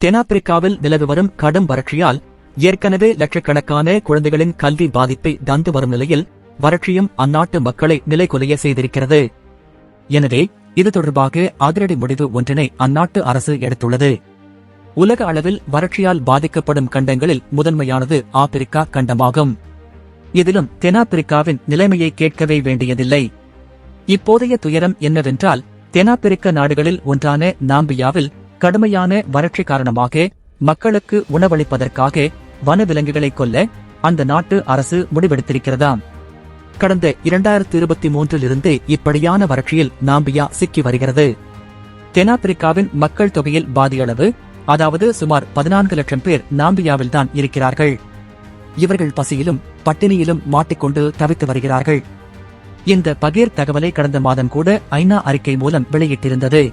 தென்னாப்பிரிக்காவில் நிலவி வரும் கடும் வறட்சியால் ஏற்கனவே லட்சக்கணக்கான குழந்தைகளின் கல்வி பாதிப்பை தந்து வரும் நிலையில் வறட்சியும் அந்நாட்டு மக்களை நிலைகுலைய செய்திருக்கிறது. எனவே இது தொடர்பாக அதிரடி முடிவு ஒன்றினை அந்நாட்டு அரசு எடுத்துள்ளது. உலக அளவில் வறட்சியால் பாதிக்கப்படும் கண்டங்களில் முதன்மையானது ஆப்பிரிக்கா கண்டமாகும். இதிலும் தென்னாப்பிரிக்காவின் நிலைமையை கேட்கவே வேண்டியதில்லை. இப்போதைய துயரம் என்னவென்றால் தென்னாப்பிரிக்க நாடுகளில் ஒன்றான நாம்பியாவில் கடுமையான வறட்சி காரணமாக மக்களுக்கு உணவளிப்பதற்காக வனவிலங்குகளை கொல்ல அந்த நாட்டு அரசு முடிவெடுத்திருக்கிறதாம் கடந்த இரண்டாயிரத்தி இருபத்தி மூன்றிலிருந்து இப்படியான வறட்சியில் நாம்பியா சிக்கி வருகிறது. தென்னாப்பிரிக்காவின் மக்கள் தொகையில் பாதியளவு அதாவது சுமார் பதினான்கு லட்சம் பேர் நாம்பியாவில்தான் இருக்கிறார்கள். இவர்கள் பசியிலும் பட்டினியிலும் மாட்டிக்கொண்டு தவித்து வருகிறார்கள். இந்த பகீர் தகவலை கடந்த மாதம் கூட ஐநா அறிக்கை மூலம் வெளியிட்டிருந்தது.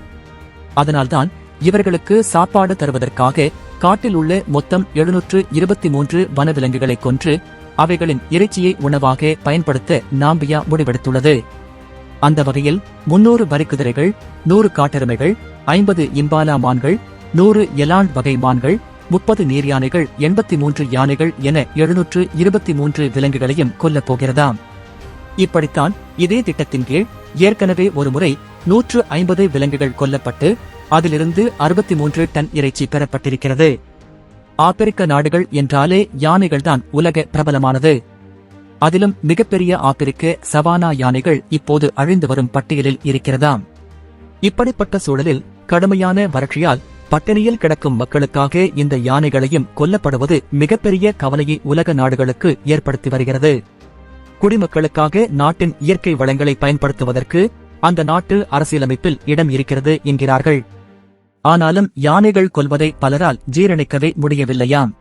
அதனால்தான் இவர்களுக்கு சாப்பாடு தருவதற்காக காட்டில் உள்ள மொத்தம் எழுநூற்று இருபத்தி மூன்று வனவிலங்குகளை கொன்று அவைகளின் இறைச்சியை உணவாக பயன்படுத்த நாம்பியா முடிவெடுத்துள்ளது. அந்த வகையில் முன்னூறு வரிக்குதிரைகள் நூறு காட்டெருமைகள் ஐம்பது இம்பாலா மான்கள் நூறு எலான் வகை மான்கள் முப்பது நீர் யானைகள் எண்பத்தி மூன்று யானைகள் என எழுநூற்று இருபத்தி மூன்று விலங்குகளையும் கொல்லப் போகிறதாம். இப்படித்தான் இதே திட்டத்தின் கீழ் ஏற்கனவே ஒருமுறை நூற்று ஐம்பது விலங்குகள் கொல்லப்பட்டு அதிலிருந்து அறுபத்தி மூன்று டன் இறைச்சி பெறப்பட்டிருக்கிறது. ஆப்பிரிக்க நாடுகள் என்றாலே யானைகள்தான் உலக பிரபலமானது. அதிலும் மிகப்பெரிய ஆப்பிரிக்க சவானா யானைகள் இப்போது அழிந்து வரும் பட்டியலில் இருக்கிறதாம். இப்படிப்பட்ட சூழலில் கடுமையான வறட்சியால் பட்டினியில் கிடக்கும் மக்களுக்காக இந்த யானைகளையும் கொல்லப்படுவது மிகப்பெரிய கவலையை உலக நாடுகளுக்கு ஏற்படுத்தி வருகிறது. குடிமக்களுக்காக நாட்டின் இயற்கை வளங்களை பயன்படுத்துவதற்கு அந்த நாட்டு அரசியலமைப்பில் இடம் இருக்கிறது என்கிறார்கள். ஆனாலும் யானைகள் கொல்வதை பலரால் ஜீரணிக்கவே முடியவில்லையாம்.